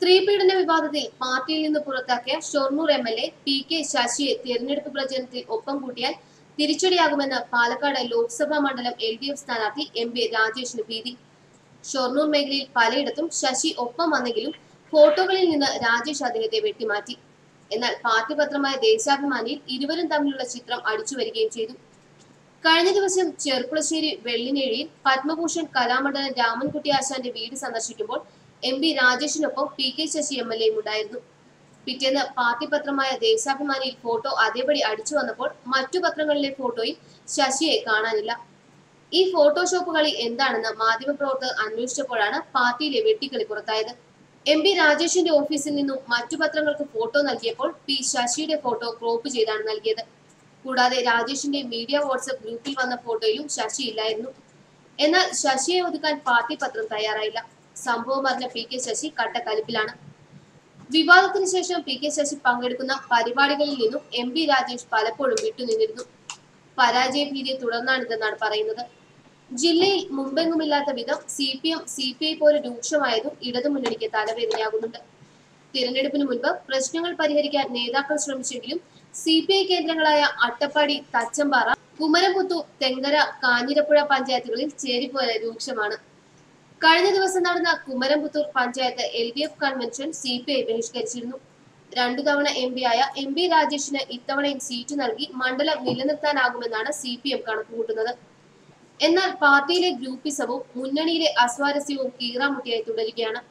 സ്ത്രീപീഡന വിവാദത്തിൽ പാർട്ടിയിൽ നിന്ന് പുറത്താക്കിയ Shoranur M L A P K ശശിയെ തെരഞ്ഞെടുപ്പ് പ്രചരണത്തിൽ ഒപ്പം കൂട്ടിയാൽ തിരിച്ചടിയാകുമെന്ന് പാലക്കാട് ലോക്സഭാ മണ്ഡലം എൽ ഡി എഫ് സ്ഥാനാർത്ഥി എം പി രാജേഷിന് ഭീതി. ഷൊർണൂർ മേഖലയിൽ പലയിടത്തും ശശി ഒപ്പം വന്നെങ്കിലും ഫോട്ടോകളിൽ നിന്ന് രാജേഷ് അദ്ദേഹത്തെ വെട്ടിമാറ്റി. എന്നാൽ പാർട്ടി പത്രമായ ദേശാഭിമാനിയിൽ ഇരുവരും തമ്മിലുള്ള ചിത്രം അടിച്ചു വരികയും ചെയ്തു. കഴിഞ്ഞ ദിവസം ചെർപ്പുളശ്ശേരി വെള്ളിനേഴിയിൽ പത്മഭൂഷൺ കലാമണ്ഡലം രാമൻകുട്ടി ആശാന്റെ വീട് സന്ദർശിക്കുമ്പോൾ M P രാജേഷിനൊപ്പം P K Sasi M L എയും ഉണ്ടായിരുന്നു. പിറ്റേന്ന് പാർട്ടി പത്രമായ ദേശാഭിമാനിയിൽ ഫോട്ടോ അതേപടി അടിച്ചു വന്നപ്പോൾ മറ്റു പത്രങ്ങളിലെ ഫോട്ടോയിൽ ശശിയെ കാണാനില്ല. ഈ ഫോട്ടോഷോപ്പ് കളി എന്താണെന്ന് മാധ്യമപ്രവർത്തകർ അന്വേഷിച്ചപ്പോഴാണ് പാർട്ടിയിലെ വെട്ടിക്കളി പുറത്തായത്. എം പി രാജേഷിന്റെ ഓഫീസിൽ നിന്നും മറ്റു പത്രങ്ങൾക്ക് ഫോട്ടോ നൽകിയപ്പോൾ പി ശശിയുടെ ഫോട്ടോ ക്രോപ്പ് ചെയ്താണ് നൽകിയത്. കൂടാതെ രാജേഷിന്റെ മീഡിയ വാട്സ്ആപ്പ് ഗ്രൂപ്പിൽ വന്ന ഫോട്ടോയിലും ശശി ഇല്ലായിരുന്നു. എന്നാൽ ശശിയെ ഒതുക്കാൻ പാർട്ടി പത്രം തയ്യാറായില്ല. സംഭവം അറിഞ്ഞ പി കെ ശശി കട്ടക്കലിപ്പിലാണ്. വിവാദത്തിന് ശേഷം പി കെ ശശി പങ്കെടുക്കുന്ന പരിപാടികളിൽ നിന്നും എം പി രാജേഷ് പലപ്പോഴും വിട്ടുനിന്നിരുന്നു. പരാജയ ഭീതിയെ തുടർന്നാണിതെന്നാണ് പറയുന്നത്. ജില്ലയിൽ മുമ്പെങ്ങുമില്ലാത്ത വിധം C P M C P I പോലെ രൂക്ഷമായതും ഇടതുമുന്നണിക്ക് തലവേദനയാകുന്നുണ്ട്. തിരഞ്ഞെടുപ്പിന് മുൻപ് പ്രശ്നങ്ങൾ പരിഹരിക്കാൻ നേതാക്കൾ ശ്രമിച്ചെങ്കിലും സി പി ഐ കേന്ദ്രങ്ങളായ അട്ടപ്പാടി തച്ചമ്പാറ കുമരമുത്തു തെങ്കര കാഞ്ഞിരപ്പുഴ പഞ്ചായത്തുകളിൽ ചേരിപ്പോര രൂക്ഷമാണ്. കഴിഞ്ഞ ദിവസം നടന്ന Kumaramputhur panchayat L D F convention C P I ബഹിഷ്കരിച്ചിരുന്നു. രണ്ടു തവണ എം പി ആയ എം പി രാജേഷിന് ഇത്തവണയും സീറ്റ് നൽകി മണ്ഡലം നിലനിർത്താനാകുമെന്നാണ് സി പി എം കണക്കുകൂട്ടുന്നത്. എന്നാൽ പാർട്ടിയിലെ ഗ്രൂപ്പിസവും മുന്നണിയിലെ അസ്വാരസ്യവും കീറാമുട്ടിയായി തുടരുകയാണ്.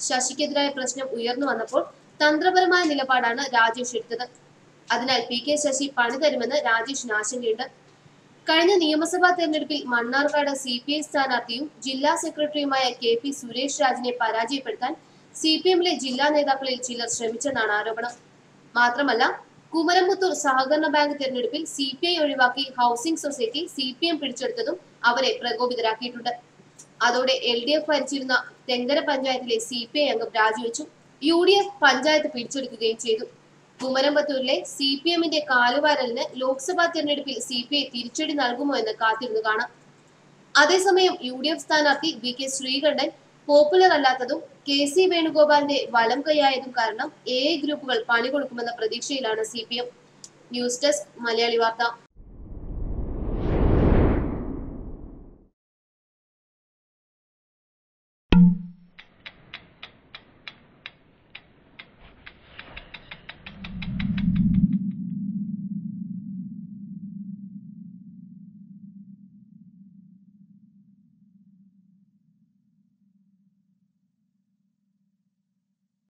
ശശിക്കെതിരായ പ്രശ്നം ഉയർന്നു വന്നപ്പോൾ തന്ത്രപരമായ നിലപാടാണ് രാജേഷ് എടുത്തത്. അതിനാൽ പി കെ ശശി പണി തരുമെന്ന് രാജേഷിന് ആശങ്കയുണ്ട്. കഴിഞ്ഞ നിയമസഭാ തെരഞ്ഞെടുപ്പിൽ മണ്ണാർക്കാട് സി പി ഐ സ്ഥാനാർത്ഥിയും ജില്ലാ സെക്രട്ടറിയുമായ കെ പി സുരേഷ് രാജിനെ പരാജയപ്പെടുത്താൻ സി പി എമ്മിലെ ജില്ലാ നേതാക്കളിൽ ചിലർ ശ്രമിച്ചെന്നാണ് ആരോപണം. മാത്രമല്ല കുമരംപുത്തൂർ സഹകരണ ബാങ്ക് തെരഞ്ഞെടുപ്പിൽ സി പി ഐ ഒഴിവാക്കി housing society C P M പിടിച്ചെടുത്തതും അവരെ പ്രകോപിതരാക്കിയിട്ടുണ്ട്. അതോടെ എൽ ഡി എഫ് ഭരിച്ചിരുന്ന തെങ്കര പഞ്ചായത്തിലെ സി പി ഐ അംഗം രാജിവെച്ചു യു ഡി എഫ് പഞ്ചായത്ത് പിടിച്ചെടുക്കുകയും ചെയ്തു. കുമരംപത്തൂരിലെ സി പി എമ്മിന്റെ കാലുവാരലിന് ലോക്സഭാ തെരഞ്ഞെടുപ്പിൽ സി പി ഐ തിരിച്ചടി നൽകുമോ എന്ന് കാത്തിരുന്നു കാണാം. അതേസമയം യു ഡി എഫ് സ്ഥാനാർത്ഥി വി കെ ശ്രീകണ്ഠൻ പോപ്പുലർ അല്ലാത്തതും കെ സി വേണുഗോപാലിന്റെ വലം കൈയായതും കാരണം എ ഗ്രൂപ്പുകൾ പണി കൊടുക്കുമെന്ന പ്രതീക്ഷയിലാണ് C P M. News desk Malayali Vartha.